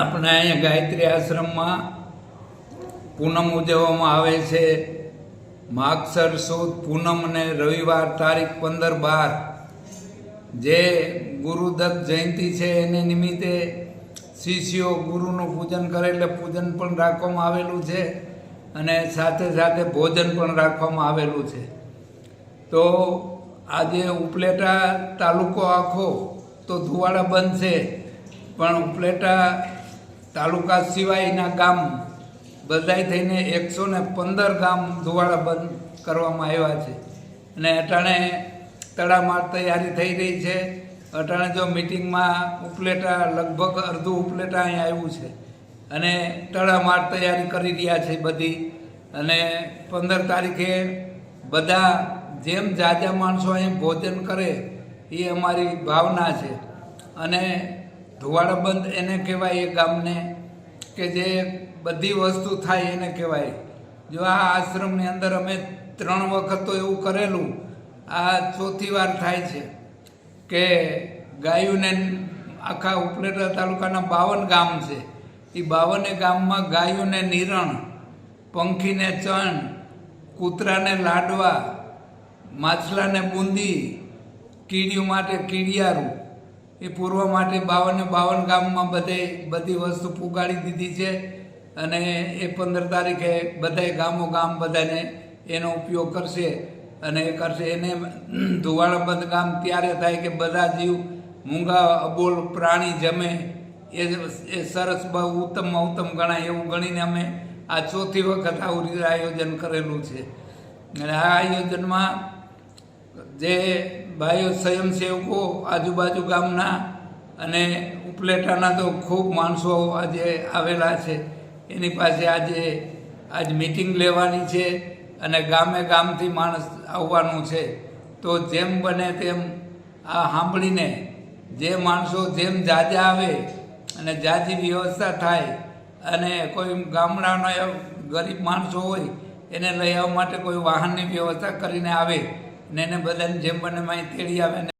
આપણે અહીંયા ગાયત્રી આશ્રમમાં પૂનમ ઉજવવામાં આવે છે. માગસર સુદ પૂનમ અને રવિવાર તારીખ પંદર બાર જે ગુરુદત્ત જયંતિ છે એને નિમિત્તે શિષ્યો ગુરુનું પૂજન કરે એટલે પૂજન પણ રાખવામાં આવેલું છે અને સાથે સાથે ભોજન પણ રાખવામાં આવેલું છે. તો આજે ઉપલેટા તાલુકો આખો તો ધુવાડા બંધ છે. પણ ઉપલેટા તાલુકા સિવાયના ગામ બધાય થઈને એકસો ને પંદર ગામ ધુવાડા બંધ કરવામાં આવ્યા છે. અને અટાણે તડામાર તૈયારી થઈ રહી છે. અટાણે જો મિટિંગમાં ઉપલેટા, લગભગ અડધું ઉપલેટા અહીં આવ્યું છે. અને તડામાર તૈયારી કરી રહ્યા છે બધી. અને પંદર તારીખે બધા જેમ જાજા માણસો અહીં ભોજન કરે એ અમારી ભાવના છે. અને ધુવાડા બંધ એને કહેવાય એ ગામને, કે જે બધી વસ્તુ થાય એને કહેવાય. જો આ આશ્રમની અંદર અમે ત્રણ વખત તો એવું કરેલું, આ ચોથી વાર થાય છે કે ગાયુને આખા ઉપલેટા તાલુકાના બાવન ગામ છે. એ બાવને ગામમાં ગાયોને નિરણ, પંખીને ચણ, કૂતરાને લાડવા, માછલાને બુંદી, કીડીઓ માટે કીડિયારું એ પૂર્વ માટે બાવને બાવન ગામમાં બધે બધી વસ્તુ પુગાડી દીધી છે. અને એ પંદર તારીખે બધાય ગામો ગામ બધાને એનો ઉપયોગ કરશે. અને એ કરશે એને ધુવાડા બંધ ગામ ત્યારે થાય કે બધા જીવ, મૂંગા, અબોલ, પ્રાણી જમે. એ એ સરસ બહુ ઉત્તમમાં ઉત્તમ ગણાય એવું ગણીને અમે આ ચોથી વખત આવું આયોજન કરેલું છે. અને આ આયોજનમાં જે ભાઈઓ સ્વયંસેવકો આજુબાજુ ગામના અને ઉપલેટાના તો ખૂબ માણસો આજે આવેલા છે. એની પાસે આજે, આજ મિટિંગ લેવાની છે અને ગામે ગામથી માણસ આવવાનું છે. તો જેમ બને તેમ આ સાંભળીને જે માણસો જેમ જાજા આવે અને જાજી વ્યવસ્થા થાય અને કોઈ ગામડાનો ગરીબ માણસો હોય, એને લઈ આવવા માટે કોઈ વાહનની વ્યવસ્થા કરીને આવે ને એને બધાને જેમ બને માઅહીં તેડી આવે ને